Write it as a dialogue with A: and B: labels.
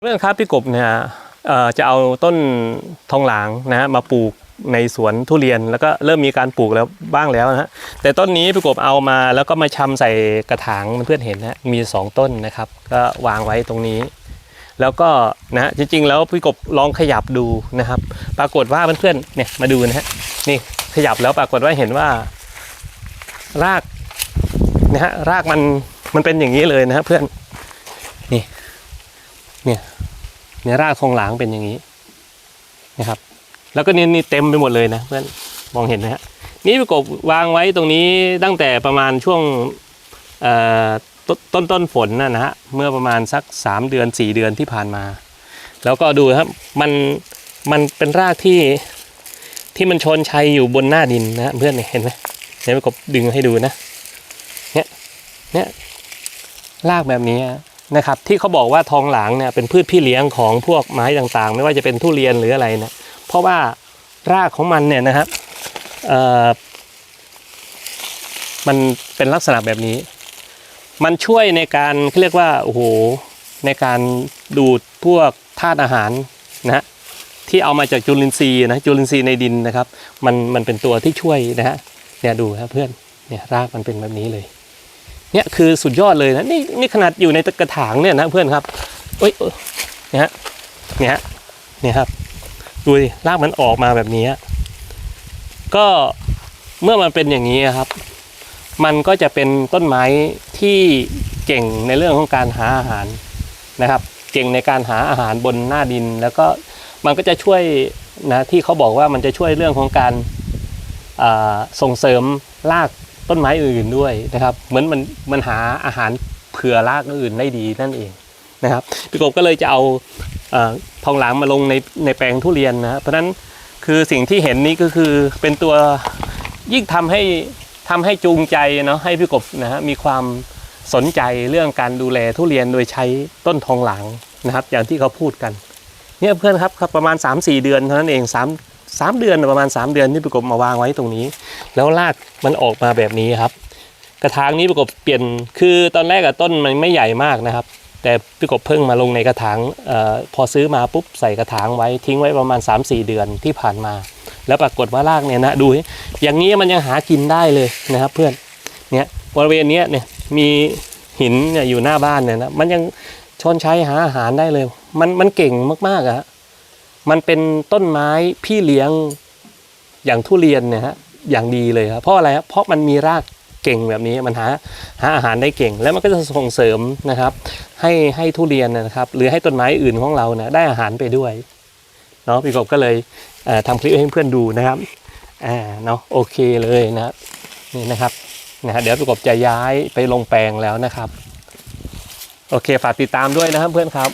A: เพื่อนครับพี่กบเนี่ยจะเอาต้นทองหลางนะฮะมาปลูกในสวนทุเรียนแล้วก็เริ่มมีการปลูกแล้วบ้างแล้วนะฮะแต่ต้นนี้พี่กบเอามาแล้วก็มาชำใส่กระถางเพื่อนเห็นนะมีสองต้นนะครับ ก็วางไว้ตรงนี้ แล้วก็นะจริงๆ แล้วพี่กบลองขยับดูนะครับ ปรากฏว่าเพื่อนๆเนี่ยมาดูนะฮะนี่ขยับแล้วปรากฏว่าเห็นว่ารากนะฮะรากมันมันเป็นอย่างนี้เลยนะฮะเพื่อนนี่ เนี่ยเนี่ยรากทองหลางเป็นอย่างนี้นะครับ แล้วก็นี่นี่เต็มไปหมดเลยนะเพื่อนมองเห็นนะฮะนี่พี่กบวางไว้ตรงนี้ตั้งแต่ประมาณช่วงต้นต้นต้นฝนนะนะฮะเมื่อประมาณสัก 3 เดือน 4 เดือนที่ผ่านมา แล้วก็ดูครับมันมันเป็นรากที่ที่มันชนชัยอยู่บนหน้าดินนะเพื่อนเห็นไหมเดี๋ยวพี่กบดึงให้ดูนะเนี่ยเนี่ยรากแบบนี้ นะครับที่เขาบอกว่าทองหลางเนี่ยเป็นพืชพี่เลี้ยงของพวกไม้ต่างๆ ไม่ว่าจะเป็นทุเรียนหรืออะไรนะเพราะว่ารากของมันเนี่ยนะครับมันเป็นลักษณะแบบนี้ มันช่วยในการเขาเรียกว่าโอ้โหในการดูดพวกธาตุอาหารนะฮะที่เอามาจากจุลินทรีย์นะจุลินทรีย์ในดินนะครับ มันมันเป็นตัวที่ช่วยนะฮะเนี่ยดูครับเพื่อนเนี่ยรากมันเป็นแบบนี้เลย เนี่ยคือสุดยอดเลยนะนี่นี่ขนาดอยู่ในกระถางเนี่ยนะเพื่อนครับเอ้ยเนี่ยฮะเนี่ยฮะเนี่ยครับดูดิรากมันออกมาแบบนี้ ก็เมื่อมันเป็นอย่างนี้ครับ มันก็จะเป็นต้นไม้ที่เก่งในเรื่องของการหาอาหารนะครับ เก่งในการหาอาหารบนหน้าดิน แล้วก็มันก็จะช่วยนะที่เขาบอกว่ามันจะช่วยเรื่องของการส่งเสริมราก ต้นไม้อื่นด้วยนะครับ เหมือนมันมันหาอาหารเผื่อรากอื่นได้ดีนั่นเองนะครับพี่กบก็เลยจะเอาเออทองหลางมาลงในในแปลงทุเรียนนะเพราะนั้นคือสิ่งที่เห็นนี้ก็คือเป็นตัวยิ่งทำให้ทำให้จูงใจเนาะให้พี่กบนะฮะมีความสนใจเรื่องการดูแลทุเรียนโดยใช้ต้นทองหลางนะครับ อย่างที่เขาพูดกัน เนี่ยเพื่อนครับครับประมาณ 3-4 เดือนเท่านั้นเอง3 3เดือนประมาณ 3 เดือนที่พี่กบมาวางไว้ตรงนี้ แล้วรากมันออกมาแบบนี้ครับ กระถางนี้พี่กบเปลี่ยนคือตอนแรกอะต้นมันไม่ใหญ่มากนะครับ แต่พี่กบเพิ่งมาลงในกระถางออพอซื้อมาปุ๊บใส่กระถางไว้ทิ้งไว้ประมาณ 3-4 เดือนที่ผ่านมา แล้วปรากฏว่ารากเนี่ยนะดูอย่างนี้มันยังหากินได้เลยนะครับ เพื่อนเนี่ยบริเวณนี้เนี่ยมีหินเนี่ยอยู่หน้าบ้านเนี่ยนะมันยังชนใช้หาอาหารได้เลย มันมันเก่งมากๆอะ มันเป็นต้นไม้พี่เลี้ยงอย่างทุเรียนเนี่ยฮะอย่างดีเลยครับเพราะอะไรครับเพราะมันมีรากเก่งแบบนี้มันหาหาอาหารได้เก่ง แล้วมันก็จะส่งเสริมนะครับ ให้ให้ทุเรียนนะครับ หรือให้ต้นไม้อื่นของเราเนี่ยได้อาหารไปด้วยเนาะพี่กบก็เลยเอ่อทำคลิปให้เพื่อนดูนะครับอ่าเนาะโอเคเลยนะครับนี่นะครับนะเดี๋ยวประกบจะย้ายไปลงแปลงแล้วนะครับ โอเคฝากติดตามด้วยนะครับเพื่อนครับ